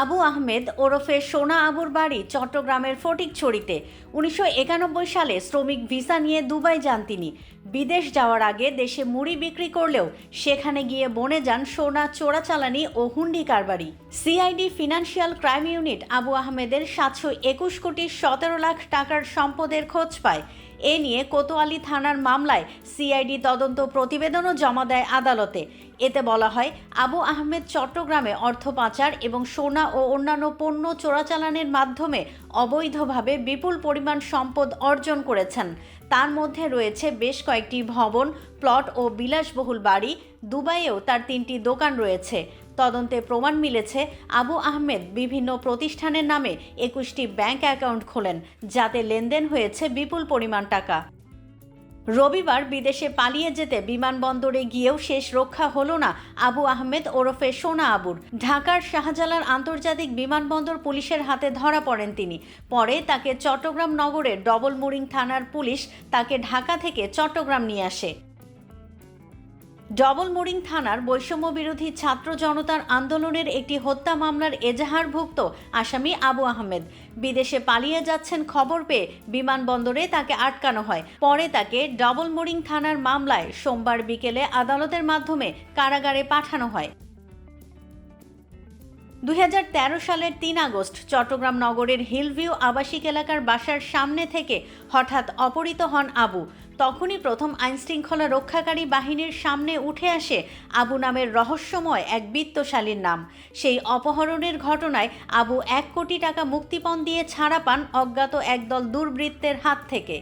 আবু আহমেদ ওরফে সোনা আবুর বাড়ি চট্টগ্রামের ফটিকছড়িতে। উনিশশো একানব্বই সালে শ্রমিক ভিসা নিয়ে দুবাই যান তিনি। বিদেশ যাওয়ার আগে দেশে মুড়ি বিক্রি করলেও সেখানে গিয়ে বনে যান সোনা চোরাচালানি ও হুন্ডি কারবারি। CID financial crime unit Abu আহমেদের সাতশো একুশ কোটি সতেরো লাখ টাকার সম্পদের খোঁজ পায়। এ নিয়ে কোতোয়ালি থানার মামলায় সিআইডি তদন্ত প্রতিবেদনও জমা দেয় আদালতে। এতে বলা হয়, আবু আহমেদ চট্টগ্রামে অর্থ পাচার এবং সোনা ও অন্যান্য পণ্য চোরাচালানের মাধ্যমে অবৈধভাবে বিপুল পরিমাণ সম্পদ অর্জন করেছেন। তার মধ্যে রয়েছে বেশ কয়েকটি ভবন, প্লট ও বিলাসবহুল বাড়ি। দুবাইয়েও তার তিনটি দোকান রয়েছে। তদন্তে প্রমাণ মিলেছে, আবু আহমেদ বিভিন্ন প্রতিষ্ঠানের নামে একুশটি ব্যাংক অ্যাকাউন্ট খোলেন, যাতে লেনদেন হয়েছে বিপুল পরিমাণ টাকা। রবিবার বিদেশে পালিয়ে যেতে বিমানবন্দরে গিয়েও শেষ রক্ষা হলো না আবু আহমেদ ওরফে সোনা আবুর। ঢাকার শাহজালাল আন্তর্জাতিক বিমানবন্দর পুলিশের হাতে ধরা পড়েন তিনি। পরে তাকে চট্টগ্রাম নগরের ডবল মুরিং থানার পুলিশ তাকে ঢাকা থেকে চট্টগ্রাম নিয়ে আসে। ডবল মোরিং থানার বৈষম্য বিরোধী ছাত্র জনতার আন্দোলনের একটি হত্যা মামলার এজাহারভুক্ত আসামি আবু আহমেদ। বিদেশে পালিয়ে যাচ্ছেন খবর পেয়ে বিমানবন্দরে তাকে আটকানো হয়। পরে তাকে ডবল মোরিং থানার মামলায় সোমবার বিকেলে আদালতের মাধ্যমে কারাগারে পাঠানো হয়। দু হাজার তেরো সালের তিন আগস্ট চট্টগ্রাম নগরের হিলভিউ আবাসিক এলাকার বাসার সামনে থেকে হঠাৎ অপহৃত হন আবু। তখনই প্রথম আইনশৃঙ্খলা রক্ষাকারী বাহিনীর সামনে উঠে আসে আবু নামের রহস্যময় এক বিত্তশালীর নাম। সেই অপহরণের ঘটনায় আবু এক কোটি টাকা মুক্তিপণ দিয়ে ছাড়া পান অজ্ঞাত একদল দুর্বৃত্তের হাত থেকে।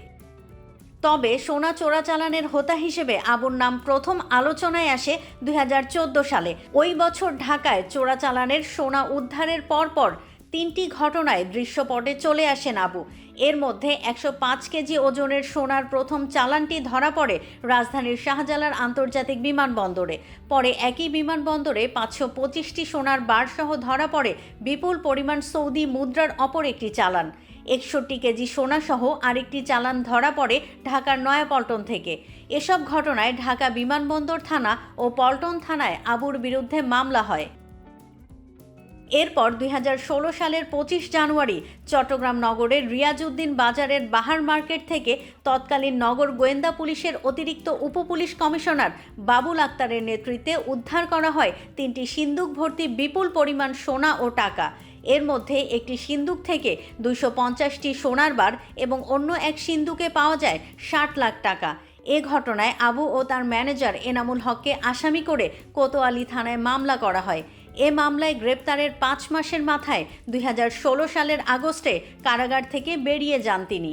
তবে সোনা চোরাচালানের হোতা হিসেবে আবুর নাম প্রথম আলোচনায় আসে দু হাজার চোদ্দ সালে। ওই বছর ঢাকায় চোরাচালানের সোনা উদ্ধারের পরপর তিনটি ঘটনায় দৃশ্যপটে চলে আসেন আবু। এর মধ্যে একশো পাঁচ কেজি ওজনের সোনার প্রথম চালানটি ধরা পড়ে রাজধানীর শাহজালাল আন্তর্জাতিক বিমানবন্দরে। পরে একই বিমানবন্দরে পাঁচশো পঁচিশটি সোনার বারসহ ধরা পড়ে বিপুল পরিমাণ সৌদি মুদ্রার অপর একটি চালান। একষট্টি কেজি সোনাসহ আরেকটি চালান ধরা পড়ে ঢাকার নয়াপল্টন থেকে। এসব ঘটনায় ঢাকা বিমানবন্দর থানা ও পল্টন থানায় আবুর বিরুদ্ধে মামলা হয়। এরপর দুই হাজার ষোলো সালের পঁচিশ জানুয়ারি চট্টগ্রাম নগরের রিয়াজউদ্দিন বাজারের বাহার মার্কেট থেকে তৎকালীন নগর গোয়েন্দা পুলিশের অতিরিক্ত উপপুলিশ কমিশনার বাবুল আক্তারের নেতৃত্বে উদ্ধার করা হয় তিনটি সিন্দুক ভর্তি বিপুল পরিমাণ সোনা ও টাকা। এর মধ্যে একটি সিন্দুক থেকে দুইশো পঞ্চাশটি সোনার বার এবং অন্য এক সিন্দুকে পাওয়া যায় ষাট লাখ টাকা। এ ঘটনায় আবু ও তার ম্যানেজার এনামুল হককে আসামি করে কোতোয়ালি থানায় মামলা করা হয়। এ মামলায় গ্রেপ্তারের পাঁচ মাসের মাথায় দুই হাজার ষোলো সালের আগস্টে কারাগার থেকে বেরিয়ে যান তিনি।